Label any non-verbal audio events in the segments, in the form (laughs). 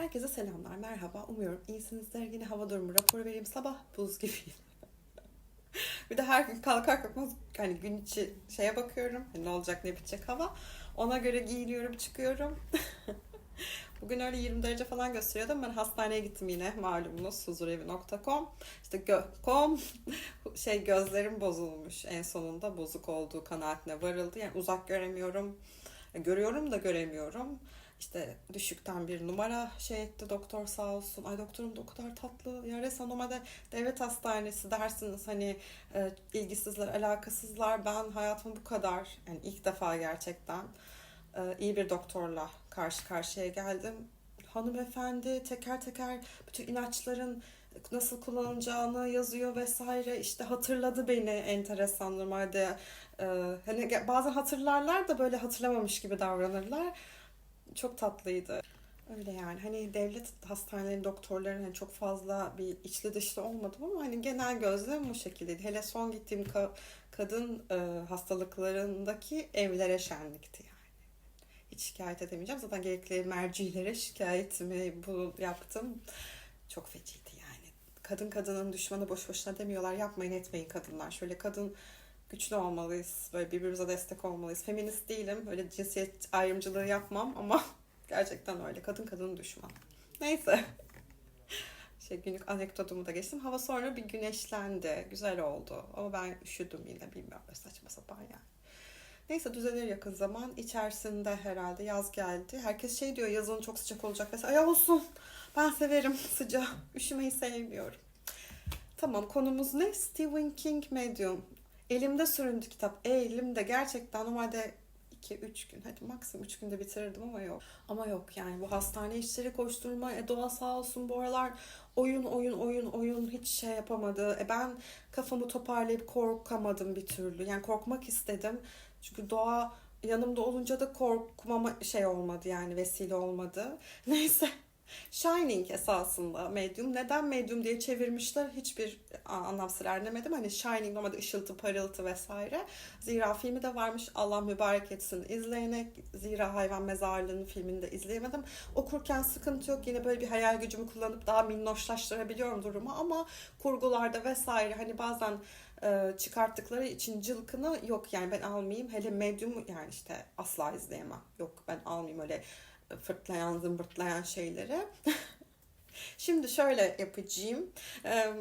Herkese selamlar, merhaba. Umuyorum iyisinizdir. Yine hava durumu raporu vereyim. Sabah buz gibiyim. (laughs) bir de her gün kalkar kalkmaz hani gün içi şeye bakıyorum. Hani ne olacak ne bitecek hava. Ona göre giyiniyorum, çıkıyorum. (laughs) Bugün öyle 20 derece falan gösteriyordu ama ben hastaneye gittim yine malumunuz huzurevi.com işte gö com (laughs) şey gözlerim bozulmuş en sonunda bozuk olduğu kanaatine varıldı. Yani uzak göremiyorum. Görüyorum da göremiyorum. İşte düşükten bir numara şey etti doktor sağ olsun. Ay doktorum da o kadar tatlı. Ya resmen normalde devlet hastanesi dersiniz hani e, ilgisizler, alakasızlar. Ben hayatımda bu kadar yani ilk defa gerçekten e, iyi bir doktorla karşı karşıya geldim. Hanımefendi teker teker bütün ilaçların nasıl kullanılacağını yazıyor vesaire işte hatırladı beni enteresan normalde e, hani bazen hatırlarlar da böyle hatırlamamış gibi davranırlar çok tatlıydı öyle yani hani devlet hastaneleri doktorların hani çok fazla bir içli dışlı olmadım ama hani genel gözlem bu şekildeydi hele son gittiğim ka- kadın e, hastalıklarındaki evlere şenlikti yani hiç şikayet edemeyeceğim zaten gerekli mercilere şikayetimi bu yaptım çok feciydi yani. Kadın kadının düşmanı boş boşuna demiyorlar. Yapmayın etmeyin kadınlar. Şöyle kadın güçlü olmalıyız. Böyle birbirimize destek olmalıyız. Feminist değilim. Öyle cinsiyet ayrımcılığı yapmam ama (laughs) gerçekten öyle. Kadın kadının düşman. Neyse. (laughs) Şey günlük anekdotumu da geçtim. Hava sonra bir güneşlendi. Güzel oldu. Ama ben üşüdüm yine bilmiyorum. Saçma sapan yani. Neyse düzelir yakın zaman. İçerisinde herhalde yaz geldi. Herkes şey diyor yazın çok sıcak olacak. Mesela ya olsun. Ben severim sıcağı. Üşümeyi sevmiyorum. Tamam konumuz ne? Stephen King Medium. Elimde süründü kitap. E, elimde gerçekten normalde 2-3 gün hadi maksimum 3 günde bitirirdim ama yok. Ama yok yani bu hastane işleri koşturma. E, doğa sağ olsun bu aralar oyun oyun oyun oyun hiç şey yapamadı. E, ben kafamı toparlayıp korkamadım bir türlü. Yani korkmak istedim. Çünkü doğa yanımda olunca da korkmama şey olmadı yani vesile olmadı. (laughs) Neyse. Shining esasında Medium. Neden Medium diye çevirmişler hiçbir anlamsız erlemedim. Hani Shining normalde ışıltı, parıltı vesaire. Zira filmi de varmış. Allah mübarek etsin izleyene. Zira Hayvan Mezarlığı'nın filmini de izleyemedim. Okurken sıkıntı yok. Yine böyle bir hayal gücümü kullanıp daha minnoşlaştırabiliyorum durumu ama kurgularda vesaire hani bazen e, çıkarttıkları için cılkını yok yani ben almayayım. Hele Medium yani işte asla izleyemem. Yok ben almayayım öyle fırtlayan zımbırtlayan şeyleri. (laughs) şimdi şöyle yapacağım. Ee,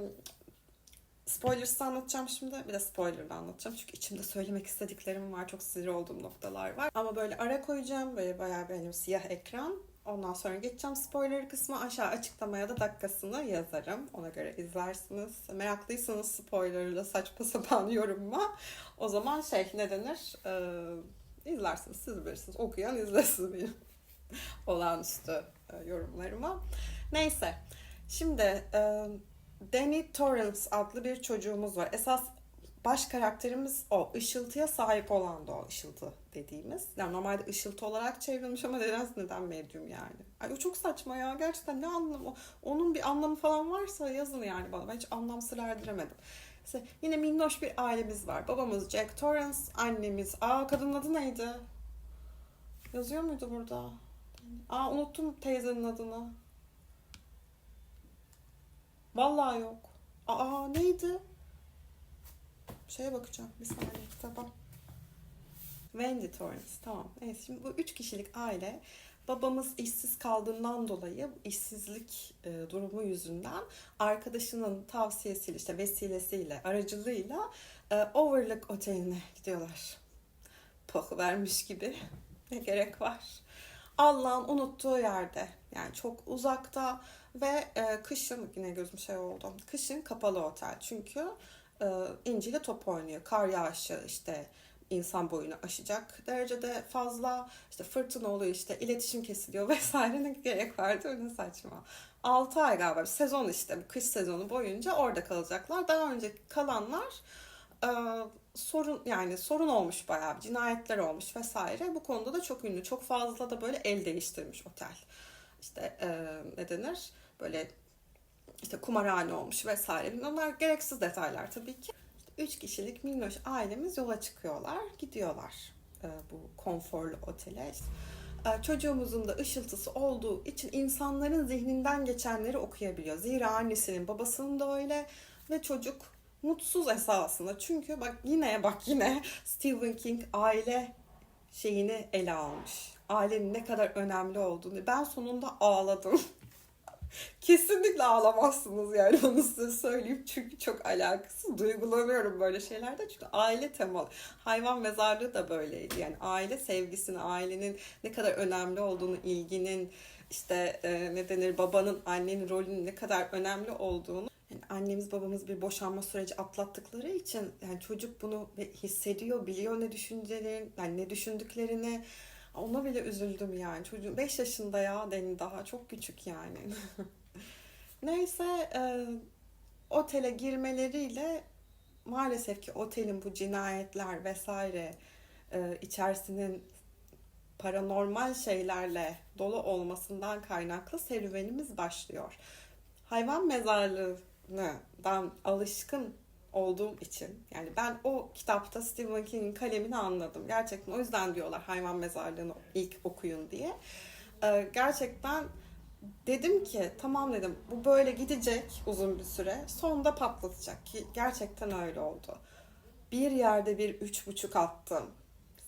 spoilers'ı anlatacağım şimdi. Bir de spoiler'la anlatacağım. Çünkü içimde söylemek istediklerim var. Çok sinir olduğum noktalar var. Ama böyle ara koyacağım. Böyle bayağı benim siyah ekran. Ondan sonra geçeceğim spoiler kısmı. Aşağı açıklamaya da dakikasını yazarım. Ona göre izlersiniz. Meraklıysanız spoilerla saçma (laughs) sapan yorumma. O zaman şey ne denir? Ee, izlersiniz. Siz bilirsiniz. Okuyan izlesin benim (laughs) olağanüstü e, yorumlarıma. Neyse. Şimdi e, Danny Torrance adlı bir çocuğumuz var. Esas baş karakterimiz o. Işıltıya sahip olan da o ışıltı dediğimiz. Yani normalde ışıltı olarak çevrilmiş ama neden neden medyum yani. Ay o çok saçma ya. Gerçekten ne anlamı? Onun bir anlamı falan varsa yazın yani bana. Ben hiç anlamsız erdiremedim. İşte yine minnoş bir ailemiz var. Babamız Jack Torrance, annemiz... Aa kadının adı neydi? Yazıyor muydu burada? Aa unuttum teyzenin adını. Vallahi yok. Aa neydi? Şeye bakacağım bir saniye kitaba. Wendy Torrance tamam. Evet şimdi bu üç kişilik aile babamız işsiz kaldığından dolayı işsizlik e, durumu yüzünden arkadaşının tavsiyesiyle işte vesilesiyle aracılığıyla e, Overlook Oteli'ne gidiyorlar. Poh vermiş gibi ne gerek var. Allah'ın unuttuğu yerde yani çok uzakta ve e, kışın yine gözüm şey oldu. Kışın kapalı otel çünkü e, İnci ile top oynuyor. Kar yağışı işte insan boyunu aşacak derecede fazla işte fırtına oluyor işte iletişim kesiliyor (laughs) vesaire ne gerek vardı öyle saçma. 6 ay galiba sezon işte bu kış sezonu boyunca orada kalacaklar. Daha önce kalanlar e, sorun yani sorun olmuş bayağı bir cinayetler olmuş vesaire. Bu konuda da çok ünlü. Çok fazla da böyle el değiştirmiş otel. İşte e, ne denir? Böyle işte kumarhane olmuş vesaire. Bunlar gereksiz detaylar tabii ki. İşte üç kişilik minnoş ailemiz yola çıkıyorlar. Gidiyorlar e, bu konforlu otele. E, çocuğumuzun da ışıltısı olduğu için insanların zihninden geçenleri okuyabiliyor. Zira annesinin babasının da öyle ve çocuk mutsuz esasında. Çünkü bak yine bak yine Stephen King aile şeyini ele almış. Ailenin ne kadar önemli olduğunu. Ben sonunda ağladım. (laughs) Kesinlikle ağlamazsınız yani onu size söyleyeyim çünkü çok alakasız duygulanıyorum böyle şeylerde çünkü aile temalı hayvan mezarlığı da böyleydi yani aile sevgisini ailenin ne kadar önemli olduğunu ilginin işte e, ne denir babanın annenin rolünün ne kadar önemli olduğunu yani annemiz babamız bir boşanma süreci atlattıkları için yani çocuk bunu hissediyor biliyor ne düşüncelerin yani ne düşündüklerini ona bile üzüldüm yani. Çocuğun 5 yaşında ya Deni daha çok küçük yani. (laughs) Neyse e, otele girmeleriyle maalesef ki otelin bu cinayetler vesaire e, içerisinin paranormal şeylerle dolu olmasından kaynaklı serüvenimiz başlıyor. Hayvan mezarlığından alışkın olduğum için yani ben o kitapta Stephen King'in kalemini anladım. Gerçekten o yüzden diyorlar hayvan mezarlığını ilk okuyun diye. Ee, gerçekten dedim ki tamam dedim bu böyle gidecek uzun bir süre sonunda patlatacak ki gerçekten öyle oldu. Bir yerde bir üç buçuk attım.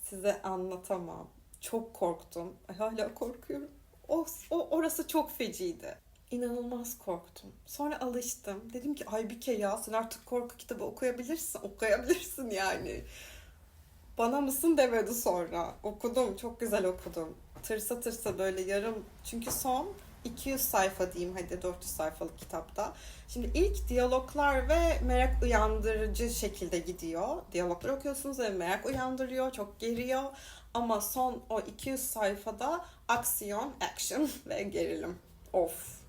Size anlatamam. Çok korktum. Hala korkuyorum. O, o orası çok feciydi inanılmaz korktum. Sonra alıştım. Dedim ki ay bir kere ya sen artık korku kitabı okuyabilirsin. Okuyabilirsin yani. Bana mısın demedi sonra. Okudum. Çok güzel okudum. Tırsa tırsa böyle yarım. Çünkü son 200 sayfa diyeyim hadi 400 sayfalık kitapta. Şimdi ilk diyaloglar ve merak uyandırıcı şekilde gidiyor. Diyaloglar okuyorsunuz ve merak uyandırıyor, çok geriyor. Ama son o 200 sayfada aksiyon, action (laughs) ve gerilim. Of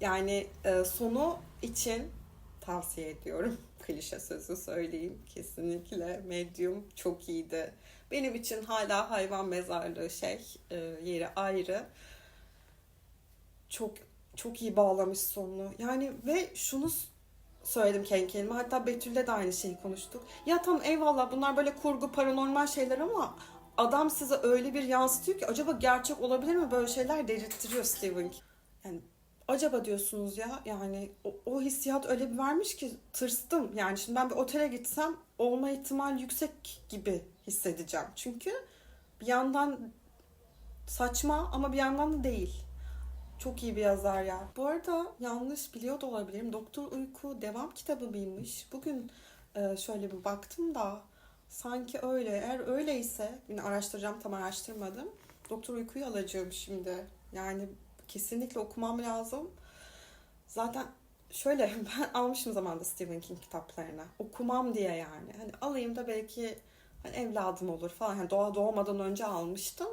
yani e, sonu için tavsiye ediyorum. (laughs) Klişe sözü söyleyeyim. Kesinlikle Medium çok iyiydi. Benim için hala hayvan mezarlığı şey e, yeri ayrı. Çok çok iyi bağlamış sonunu. Yani ve şunu söyledim kendi kendime. Hatta Betül'le de aynı şeyi konuştuk. Ya tamam eyvallah bunlar böyle kurgu paranormal şeyler ama adam size öyle bir yansıtıyor ki acaba gerçek olabilir mi böyle şeyler dedirttiriyor Stephen King. Yani acaba diyorsunuz ya yani o, o hissiyat öyle bir vermiş ki tırstım. Yani şimdi ben bir otele gitsem olma ihtimal yüksek gibi hissedeceğim. Çünkü bir yandan saçma ama bir yandan da değil. Çok iyi bir yazar ya. Bu arada yanlış biliyor da olabilirim. Doktor Uyku devam kitabı mıymış? Bugün e, şöyle bir baktım da sanki öyle. Eğer öyleyse yine araştıracağım tam araştırmadım. Doktor Uyku'yu alacağım şimdi. Yani kesinlikle okumam lazım. Zaten şöyle (laughs) ben almışım zamanda Stephen King kitaplarını. Okumam diye yani. Hani alayım da belki hani evladım olur falan. Yani doğa doğmadan önce almıştım.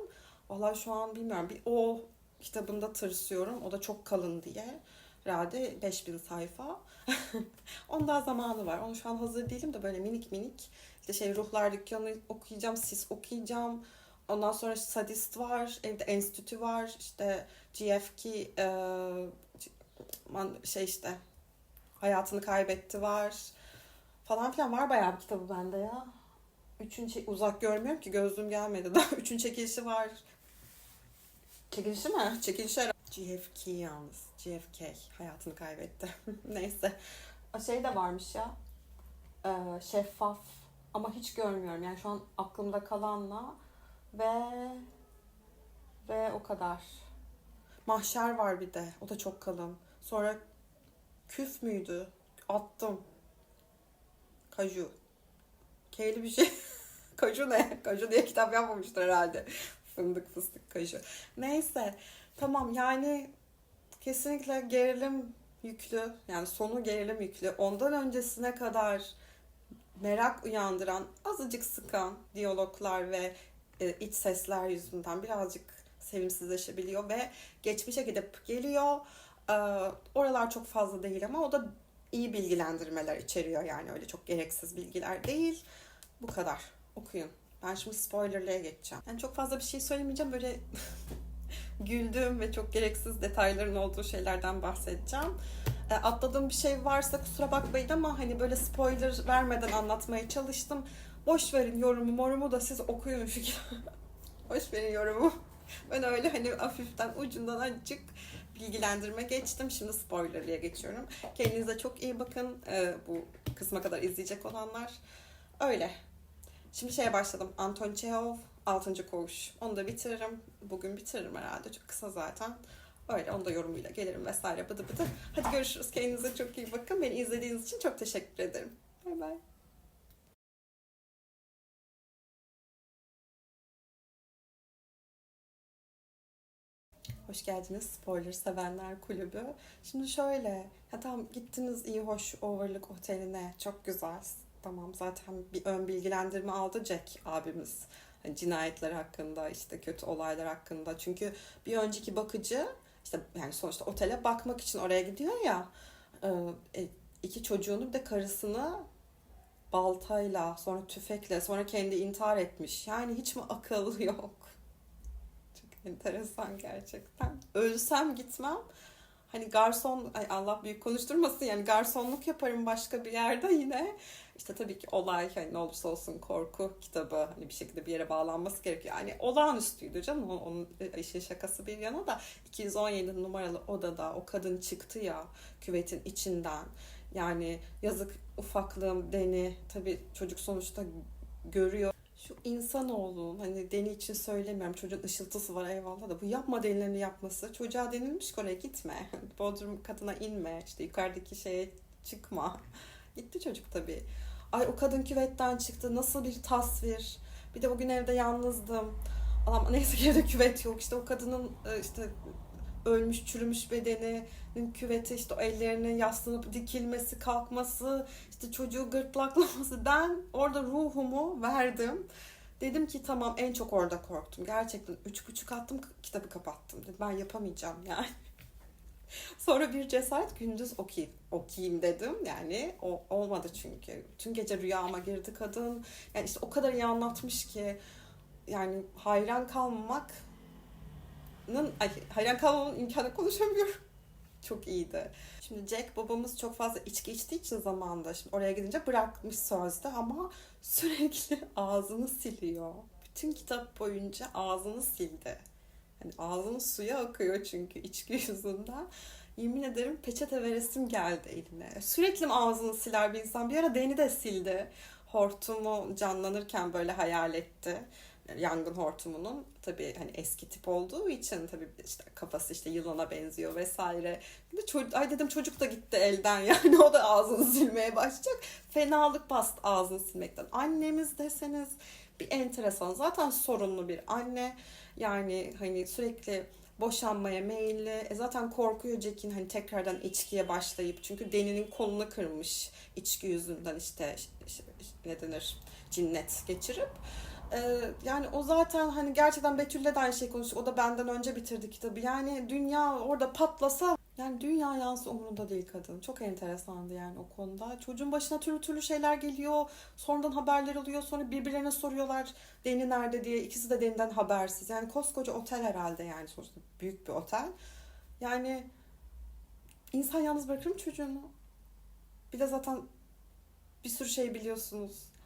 Vallahi şu an bilmiyorum. Bir o kitabında tırsıyorum. O da çok kalın diye. Herhalde 5000 sayfa. (laughs) Onda zamanı var. Onu şu an hazır değilim de böyle minik minik. İşte şey Ruhlar Dükkanı okuyacağım, Sis okuyacağım. Ondan sonra Sadist var, evde enstitü var, işte GFK e, şey işte hayatını kaybetti var falan filan var bayağı bir kitabı bende ya. Üçün çek- uzak görmüyorum ki gözlüğüm gelmedi daha. (laughs) Üçün çekilişi var. Çekilişi mi? Çekilişi ara- GFK yalnız. GFK hayatını kaybetti. (laughs) Neyse. O şey de varmış ya. Ee, şeffaf ama hiç görmüyorum. Yani şu an aklımda kalanla ve ve o kadar. Mahşer var bir de. O da çok kalın. Sonra küf müydü? Attım. Kaju. K'li bir şey. (laughs) kaju ne? Kaju diye kitap yapmamıştır herhalde. Fındık fıstık kaju. Neyse. Tamam yani kesinlikle gerilim yüklü. Yani sonu gerilim yüklü. Ondan öncesine kadar merak uyandıran, azıcık sıkan diyaloglar ve e, iç sesler yüzünden birazcık sevimsizleşebiliyor ve geçmişe gidip geliyor. E, oralar çok fazla değil ama o da iyi bilgilendirmeler içeriyor yani öyle çok gereksiz bilgiler değil. Bu kadar. Okuyun. Ben şimdi spoilerlığa geçeceğim. Yani çok fazla bir şey söylemeyeceğim. Böyle (laughs) güldüğüm ve çok gereksiz detayların olduğu şeylerden bahsedeceğim. E, atladığım bir şey varsa kusura bakmayın ama hani böyle spoiler vermeden anlatmaya çalıştım. Boş verin yorumu morumu da siz okuyun şu (laughs) Boş verin yorumu. ben öyle hani hafiften ucundan azıcık bilgilendirme geçtim. Şimdi spoilerlıya geçiyorum. Kendinize çok iyi bakın. Ee, bu kısma kadar izleyecek olanlar. Öyle. Şimdi şeye başladım. Anton Çehov, Altıncı Koğuş. Onu da bitiririm. Bugün bitiririm herhalde. Çok kısa zaten. Öyle onu da yorumuyla gelirim vesaire bıdı bıdı. Hadi görüşürüz. Kendinize çok iyi bakın. Beni izlediğiniz için çok teşekkür ederim. Bay bay. Hoş geldiniz Spoiler Sevenler Kulübü. Şimdi şöyle, ya tamam gittiniz iyi hoş Overlook Oteli'ne, çok güzel. Tamam zaten bir ön bilgilendirme aldı Jack abimiz. Hani cinayetler hakkında, işte kötü olaylar hakkında. Çünkü bir önceki bakıcı, işte yani sonuçta otele bakmak için oraya gidiyor ya. e, iki çocuğunu bir de karısını baltayla, sonra tüfekle, sonra kendi intihar etmiş. Yani hiç mi akıl (laughs) yok? Enteresan gerçekten. Ölsem gitmem. Hani garson, ay Allah büyük konuşturmasın yani garsonluk yaparım başka bir yerde yine. İşte tabii ki olay hani ne olursa olsun korku kitabı hani bir şekilde bir yere bağlanması gerekiyor. Yani olağanüstüydü canım onun, onun işin şakası bir yana da 217 numaralı odada o kadın çıktı ya küvetin içinden. Yani yazık ufaklığım Deni tabii çocuk sonuçta görüyor şu insanoğlunun hani Deni için söylemiyorum çocuğun ışıltısı var eyvallah da bu yapma denilerini yapması çocuğa denilmiş ki oraya gitme (laughs) bodrum katına inme işte yukarıdaki şeye çıkma. (laughs) Gitti çocuk tabii. Ay o kadın küvetten çıktı nasıl bir tasvir? Bir de bugün evde yalnızdım. Allah'ım neyse ki evde küvet yok. İşte o kadının e, işte ölmüş çürümüş bedeninin küveti işte o ellerinin yaslanıp dikilmesi kalkması işte çocuğu gırtlaklaması (laughs) ben orada ruhumu verdim dedim ki tamam en çok orada korktum gerçekten üç buçuk attım kitabı kapattım dedim ben yapamayacağım yani (laughs) Sonra bir cesaret gündüz okuyayım, okuyayım dedim. Yani o olmadı çünkü. Tüm gece rüyama girdi kadın. Yani işte o kadar iyi anlatmış ki yani hayran kalmamak ay, hayran kalmamın imkanı konuşamıyorum. (laughs) Çok iyiydi. Şimdi Jack babamız çok fazla içki içtiği için zamanında şimdi oraya gidince bırakmış sözde ama (laughs) sürekli ağzını siliyor. Bütün kitap boyunca ağzını sildi. Hani ağzının suya akıyor çünkü içki (laughs) yüzünden. Yemin ederim peçete veresim geldi eline. Sürekli ağzını siler bir insan. Bir ara Deni de sildi. Hortumu canlanırken böyle hayal etti yangın hortumunun tabii hani eski tip olduğu için tabii işte kafası işte yılana benziyor vesaire. De çocuk, ay dedim çocuk da gitti elden (laughs) yani o da ağzını (laughs) silmeye başlayacak. Fenalık bastı ağzını silmekten. Annemiz deseniz bir enteresan. Zaten sorunlu bir anne. Yani hani sürekli boşanmaya meyilli. E zaten korkuyor Jack'in hani tekrardan içkiye başlayıp. Çünkü Deni'nin kolunu kırmış içki yüzünden işte, işte ne denir cinnet geçirip. Ee, yani o zaten hani gerçekten Betül'le de aynı şey konuştuk. O da benden önce bitirdi kitabı. Yani dünya orada patlasa yani dünya yansı umurunda değil kadın. Çok enteresandı yani o konuda. Çocuğun başına türlü türlü şeyler geliyor. Sonradan haberler oluyor. Sonra birbirlerine soruyorlar Deni nerede diye. İkisi de Deni'den habersiz. Yani koskoca otel herhalde yani sonuçta büyük bir otel. Yani insan yalnız bırakır mı çocuğunu? Bir de zaten bir sürü şey biliyorsunuz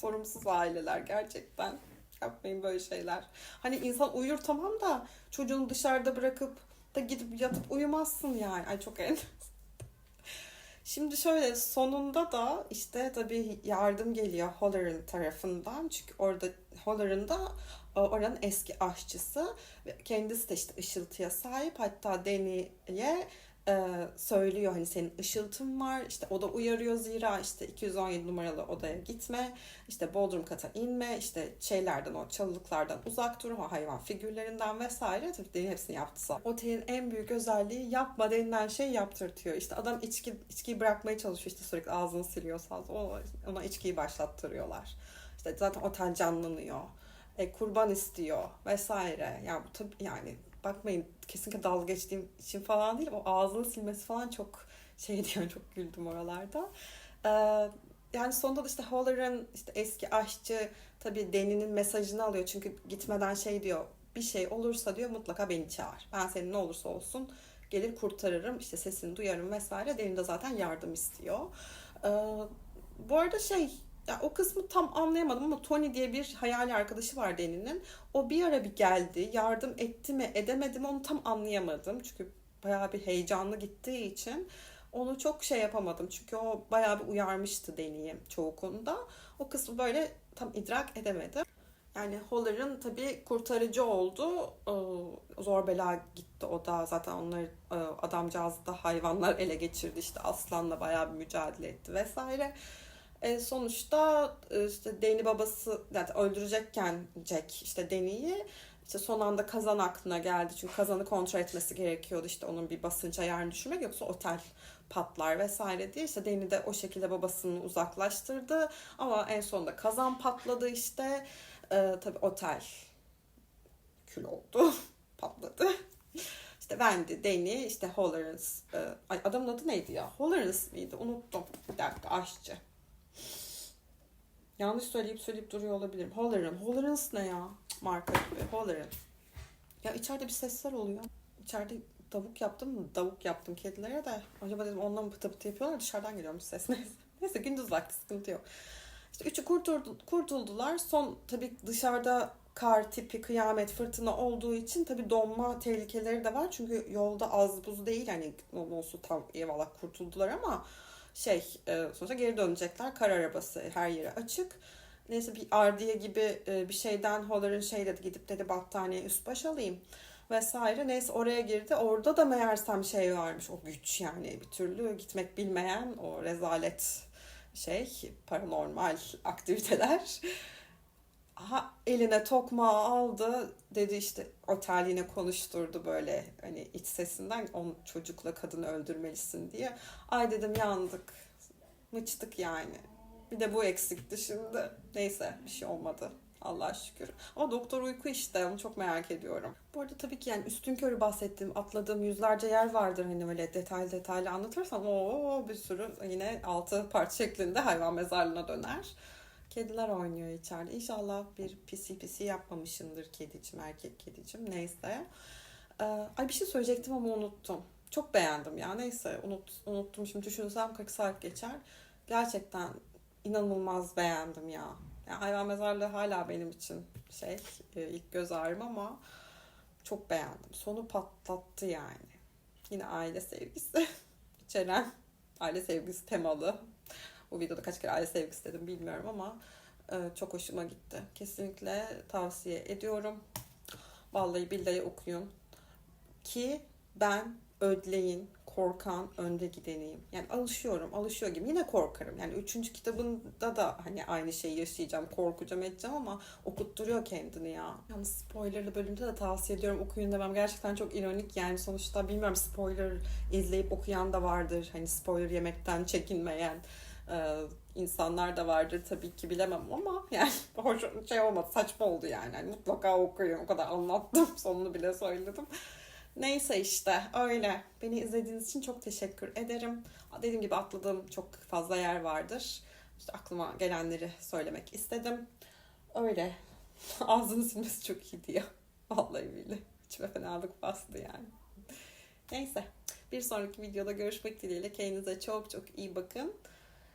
sorumsuz aileler gerçekten. Yapmayın böyle şeyler. Hani insan uyur tamam da çocuğunu dışarıda bırakıp da gidip yatıp uyumazsın yani. Ay çok en. (laughs) Şimdi şöyle sonunda da işte tabii yardım geliyor Holler'ın tarafından. Çünkü orada Holler'ın da oranın eski aşçısı kendisi de işte ışıltıya sahip. Hatta Deni'ye e, söylüyor hani senin ışıltın var. İşte o da uyarıyor zira işte 217 numaralı odaya gitme işte bodrum kata inme işte şeylerden o çalılıklardan uzak dur o hayvan figürlerinden vesaire. Tabii Deni hepsini yaptı otelin en büyük özelliği yapma denilen şey yaptırtıyor. İşte adam içki içkiyi bırakmaya çalışıyor işte sürekli ağzını siliyor sağ ona içkiyi başlattırıyorlar. İşte zaten otel canlanıyor. E, kurban istiyor vesaire. Yani bu tabii yani bakmayın kesinlikle dalga geçtiğim için falan değil. O ağzını silmesi falan çok şey (laughs) diyor çok güldüm oralarda. Ee, yani sonunda da işte Holler'ın işte eski aşçı tabii Deni'nin mesajını alıyor. Çünkü gitmeden şey diyor bir şey olursa diyor mutlaka beni çağır. Ben senin ne olursa olsun gelir kurtarırım işte sesini duyarım vesaire. Deni de zaten yardım istiyor. Ee, bu arada şey o kısmı tam anlayamadım ama Tony diye bir hayali arkadaşı var Deni'nin. O bir ara bir geldi. Yardım etti mi edemedi mi onu tam anlayamadım. Çünkü bayağı bir heyecanlı gittiği için onu çok şey yapamadım. Çünkü o bayağı bir uyarmıştı Deni'yi çoğu konuda. O kısmı böyle tam idrak edemedim. Yani Holler'ın tabii kurtarıcı oldu. Ee, Zor bela gitti o da. Zaten onları e, adamcağız da hayvanlar ele geçirdi. İşte aslanla bayağı bir mücadele etti vesaire. E, sonuçta e, işte Danny babası yani öldürecekken Jack işte Danny'yi işte son anda kazan aklına geldi. Çünkü kazanı kontrol etmesi gerekiyordu. İşte onun bir basınç ayarını düşürmek yoksa otel patlar vesaire diye. İşte Danny de o şekilde babasını uzaklaştırdı. Ama en sonunda kazan patladı işte. Ee, tabii otel kül oldu. (laughs) Patladı. İşte Wendy, Danny, işte Hollerens. E, adamın adı neydi ya? Hollerens miydi? Unuttum. Bir dakika aşçı. Yanlış söyleyip söyleyip duruyor olabilirim. Holleran. Hollerens ne ya? Marka gibi. Holleran. Ya içeride bir sesler oluyor. İçeride tavuk yaptım mı? Tavuk yaptım kedilere de. Acaba dedim ondan mı pıtı pıtı yapıyorlar? Dışarıdan geliyormuş ses. (laughs) Neyse. Neyse gündüz vakti sıkıntı yok. İşte üçü kurtuldu, kurtuldular. Son tabii dışarıda kar tipi kıyamet fırtına olduğu için tabii donma tehlikeleri de var. Çünkü yolda az buz değil hani olsun tam eyvallah kurtuldular ama şey e, sonuçta geri dönecekler. Kar arabası her yere açık. Neyse bir ardiye gibi e, bir şeyden Holler'ın şey dedi gidip dedi battaniye üst baş alayım vesaire. Neyse oraya girdi. Orada da meğersem şey varmış o güç yani bir türlü gitmek bilmeyen o rezalet şey paranormal (laughs) aktiviteler. Aha, eline tokmağı aldı dedi işte otel yine konuşturdu böyle hani iç sesinden on çocukla kadını öldürmelisin diye. Ay dedim yandık. Mıçtık yani. Bir de bu eksikti şimdi. Neyse bir şey olmadı. Allah'a şükür. Ama doktor uyku işte onu çok merak ediyorum. Bu arada tabii ki yani üstün körü bahsettiğim, atladığım yüzlerce yer vardır hani öyle detaylı detaylı anlatırsam o bir sürü yine altı part şeklinde hayvan mezarlığına döner. Kediler oynuyor içeride. İnşallah bir pisi pisi yapmamışımdır kedicim, erkek kedicim. Neyse. Ee, ay bir şey söyleyecektim ama unuttum. Çok beğendim ya. Neyse unut, unuttum. Şimdi düşünsem 40 saat geçer. Gerçekten inanılmaz beğendim ya. Yani hayvan mezarlığı hala benim için şey e, ilk göz ağrım ama çok beğendim. Sonu patlattı yani. Yine aile sevgisi (laughs) içeren aile sevgisi temalı. Bu videoda kaç kere aile sevgisi dedim bilmiyorum ama e, çok hoşuma gitti. Kesinlikle tavsiye ediyorum. Vallahi billahi okuyun. Ki ben ödleyin, korkan, önde gideneyim. Yani alışıyorum, alışıyor gibi. Yine korkarım. Yani üçüncü kitabında da hani aynı şeyi yaşayacağım, korkacağım, edeceğim ama okutturuyor kendini ya. Yalnız spoilerlı bölümde de tavsiye ediyorum okuyun demem. Gerçekten çok ironik yani sonuçta bilmiyorum spoiler izleyip okuyan da vardır. Hani spoiler yemekten çekinmeyen e, insanlar da vardır tabii ki bilemem ama yani (laughs) hoş şey olmadı saçma oldu yani. yani mutlaka okuyun o kadar anlattım (laughs) sonunu bile söyledim. Neyse işte öyle. Beni izlediğiniz için çok teşekkür ederim. Dediğim gibi atladığım çok fazla yer vardır. İşte aklıma gelenleri söylemek istedim. Öyle. (laughs) Ağzını silmesi çok iyiydi ya. Vallahi billahi. İçime fenalık bastı yani. Neyse. Bir sonraki videoda görüşmek dileğiyle. Kendinize çok çok iyi bakın.